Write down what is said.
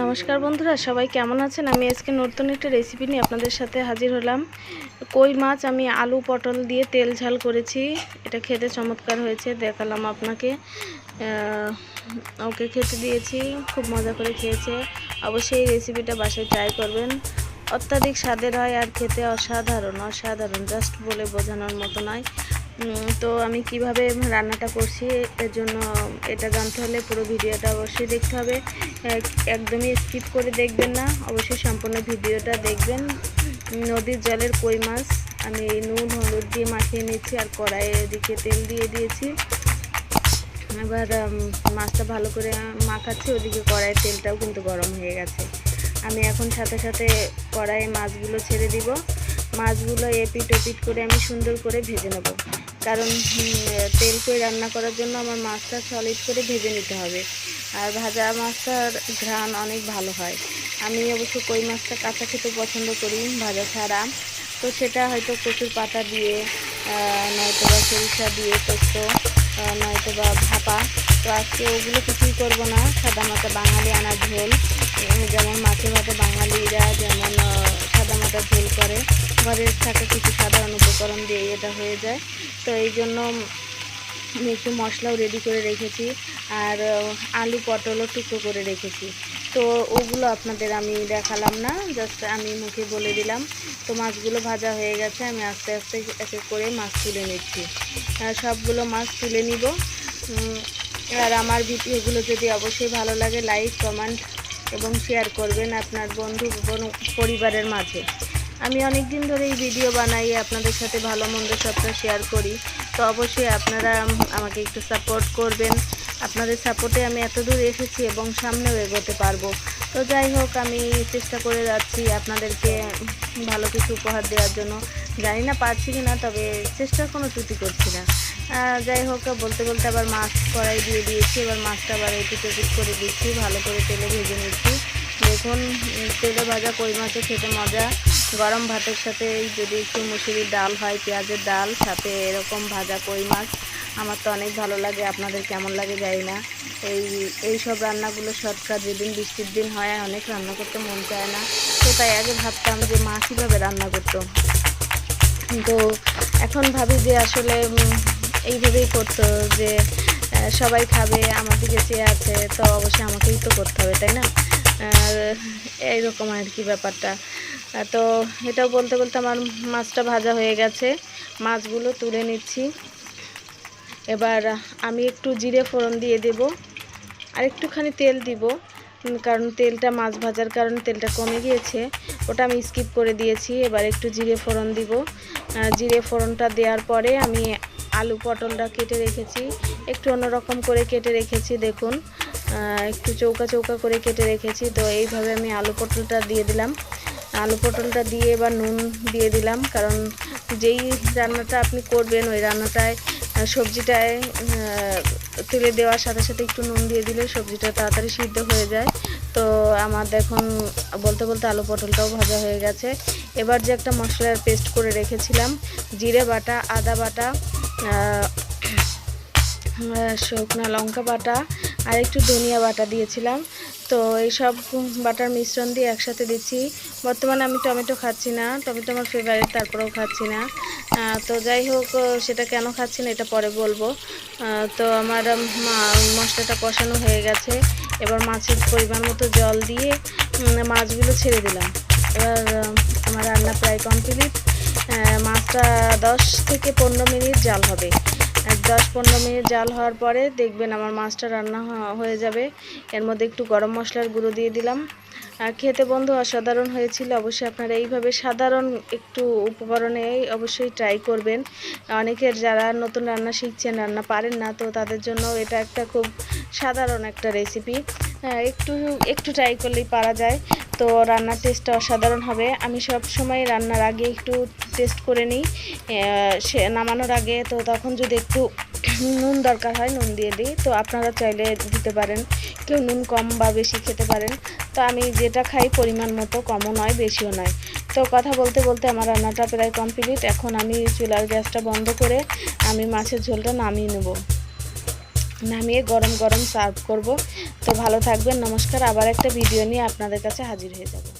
নমস্কার বন্ধুরা, সবাই কেমন আছেন? আমি আজকে নতুন একটা রেসিপি নিয়ে আপনাদের সাথে হাজির হলাম। কই মাছ আমি আলু পটল দিয়ে তেল ঝাল করেছি। এটা খেতে চমৎকার হয়েছে, দেখালাম আপনাকে। ওকে খেতে দিয়েছি, খুব মজা করে খেয়েছে। অবশ্যই এই রেসিপিটা বাসায় ট্রাই করবেন। অত্যাধিক স্বাদের হয় আর খেতে অসাধারণ অসাধারণ জাস্ট বলে বোঝানোর মতো নয়। তো আমি কীভাবে রান্নাটা করছি, এর জন্য এটা জানতে হলে পুরো ভিডিওটা অবশ্যই দেখতে হবে। একদমই স্কিপ করে দেখবেন না, অবশ্যই সম্পূর্ণ ভিডিওটা দেখবেন। নদীর জলের কই মাছ, আমি নুন, হলুদ দিয়ে মাখিয়ে নিচ্ছি আর কড়াইয়ে এদিকে তেল দিয়ে দিয়েছি। এবার মাছটা ভালো করে মাখাচ্ছি, ওদিকে কড়াইয়ের তেলটাও কিন্তু গরম হয়ে গেছে। আমি এখন সাথে সাথে কড়াইয়ে মাছগুলো ছেড়ে দিব। মাছগুলো এপিট ওপিট করে আমি সুন্দর করে ভেজে নেব। কারণ তেল করে রান্না করার জন্য আমার মাছটা সলিড করে ভেজে নিতে হবে। আর ভাজা মাছটার ঘ্রাণ অনেক ভালো হয়। আমি অবশ্য কই মাছটা কাঁচা খেতে পছন্দ করি, ভাজা ছাড়া। তো সেটা হয়তো কচুর পাতা দিয়ে নয়তো বা সরিষা দিয়ে পোস্ত নয়তো বা ভাপা। তো আজকে ওগুলো কিছুই করব না, সাদা মাথা বাঙালি আনা ঝোল। যেমন মাছে ভাতে বাঙালিরা, যেমন সাদা মাথা ঝোল করে। ঘরের থাকা কিছু সাধারণ উপকরণ দিয়ে এটা হয়ে যায়। তো এই জন্য আমি একটু মশলাও রেডি করে রেখেছি আর আলু পটলও টুকরো করে রেখেছি। তো ওগুলো আপনাদের আমি দেখালাম না জাস্ট আমি মুখে বলে দিলাম। তো মাছগুলো ভাজা হয়ে গেছে, আমি আস্তে আস্তে এক এক করে মাছ তুলে নিচ্ছি। আর সবগুলো মাছ তুলে নিব। আর আমার ভিডিওগুলো যদি অবশ্যই ভালো লাগে লাইক কমেন্ট এবং শেয়ার করবেন আপনার বন্ধু, বন- পরিবারের মাঝে। আমি অনেক দিন ধরে এই ভিডিও বানাই, আপনাদের সাথে ভালো মন্দ সবটা শেয়ার করি। তো অবশ্যই আপনারা আমাকে একটু সাপোর্ট করবেন। আপনাদের সাপোর্টে আমি এত দূর এসেছি এবং সামনেও এগোতে পারব। তো যাই হোক, আমি চেষ্টা করে যাচ্ছি আপনাদেরকে ভালো কিছু উপহার দেওয়ার জন্য। জানি না পারছি কি না তবে চেষ্টার কোনো ত্রুটি করছি না। যাই হোক, বলতে বলতে আবার মাছ কড়াই দিয়ে দিয়েছি। এবার মাছটা আবার এপিট ওপিট করে দিচ্ছি, ভালো করে তেলে ভেজে নিচ্ছি। দেখুন তেলে ভাজা কই মাছে খেতে মজা। গরম ভাতের সাথে যদি একটু মুসুরির ডাল হয়, পেঁয়াজের ডাল, সাথে এরকম ভাজা কই মাছ, আমার তো অনেক ভালো লাগে। আপনাদের কেমন লাগে জানি না। এই এই সব রান্নাগুলো শর্টকাট, যেদিন বৃষ্টির দিন হয় অনেক রান্না করতে মন চায় না। তো তাই আগে ভাবতাম যে মা কীভাবে রান্না করতো। তো এখন ভাবি যে আসলে এইভাবেই করতো যে সবাই খাবে আমার দিকে চেয়ে আছে, তো অবশ্যই আমাকেই তো করতে হবে, তাই না? এইরকম আর কি ব্যাপারটা। তো এটাও বলতে বলতে আমার মাছটা ভাজা হয়ে গেছে। মাছগুলো তুলে নিচ্ছি। এবার আমি একটু জিরে ফোড়ন দিয়ে দেব। আর একটুখানি তেল দিব কারণ তেলটা মাছ ভাজার কারণে তেলটা কমে গিয়েছে। ওটা আমি স্কিপ করে দিয়েছি, এবার একটু জিরে ফোড়ন দিব। জিরে ফোড়নটা দেওয়ার পরে আমি আলু পটলটা কেটে রেখেছি। একটু অন্যরকম করে কেটে রেখেছি, দেখুন। একটু চৌকা চৌকা করে কেটে রেখেছি। তো এইভাবে আমি আলু পটলটা দিয়ে দিলাম। আলু পটলটা দিয়ে এবার নুন দিয়ে দিলাম, কারণ যেই রান্নাটা আপনি করবেন, ওই রান্নাটায় সবজিটায় তুলে দেওয়ার সাথে সাথে একটু নুন দিয়ে দিলে সবজিটা তাড়াতাড়ি সিদ্ধ হয়ে যায়। তো আমার দেখুন, বলতে বলতে আলু পটলটাও ভাজা হয়ে গেছে। এবার যে একটা মশলার পেস্ট করে রেখেছিলাম, জিরে বাটা, আদা বাটা শুকনো লঙ্কা বাটা আর একটু ধনিয়া বাটা দিয়েছিলাম। তো এই সব বাটার মিশ্রণ দিয়ে একসাথে দিচ্ছি। বর্তমানে আমি টমেটো খাচ্ছি না। টমেটো আমার ফেভারিট তারপরেও খাচ্ছি না। তো যাই হোক, সেটা কেন খাচ্ছি না, এটা পরে বলব। তো আমার মশলাটা কষানো হয়ে গেছে। এবার মাছের পরিমাণ মতো জল দিয়ে মাছগুলো ছেড়ে দিলাম। এবার আমার রান্না প্রায় কমপ্লিট মাছটা দশ থেকে পনেরো মিনিট জাল হবে। দশ পনেরো মিনিট জাল হওয়ার পরে দেখবেন আমার মাছটা রান্না হয়ে যাবে। এর মধ্যে একটু গরম মশলার গুঁড়ো দিয়ে দিলাম। আর খেতে বন্ধু অসাধারণ হয়েছিল। অবশ্যই আপনারা এইভাবে সাধারণ একটু উপকরণে অবশ্যই ট্রাই করবেন। অনেকের যারা নতুন রান্না শিখছেন, রান্না পারেন না, তো তাদের জন্য এটা একটা খুব সাধারণ একটা রেসিপি একটু একটু ট্রাই করলেই পারা যায়। তো রান্নার টেস্টটা অসাধারণ হবে। আমি সব সময় রান্নার আগে একটু টেস্ট করে নিই। সে নামানোর আগে তো তখন যদি একটু নুন দরকার হয়, নুন দিয়ে দিই। তো আপনারা চাইলে দিতে পারেন। কেউ নুন কম বা বেশি খেতে পারেন। তো আমি যেটা খাই পরিমাণ মতো কমও নয়, বেশিও নয়। তো কথা বলতে বলতে আমার রান্নাটা প্রায় কমপ্লিট এখন আমি চুলার গ্যাসটা বন্ধ করে আমি মাছের ঝোলটা নামিয়ে নেব। নামিয়ে গরম গরম সার্ভ করব। তো ভালো থাকবেন, নমস্কার। আবার একটা ভিডিও নিয়ে আপনাদের কাছে হাজির হয়ে যাব।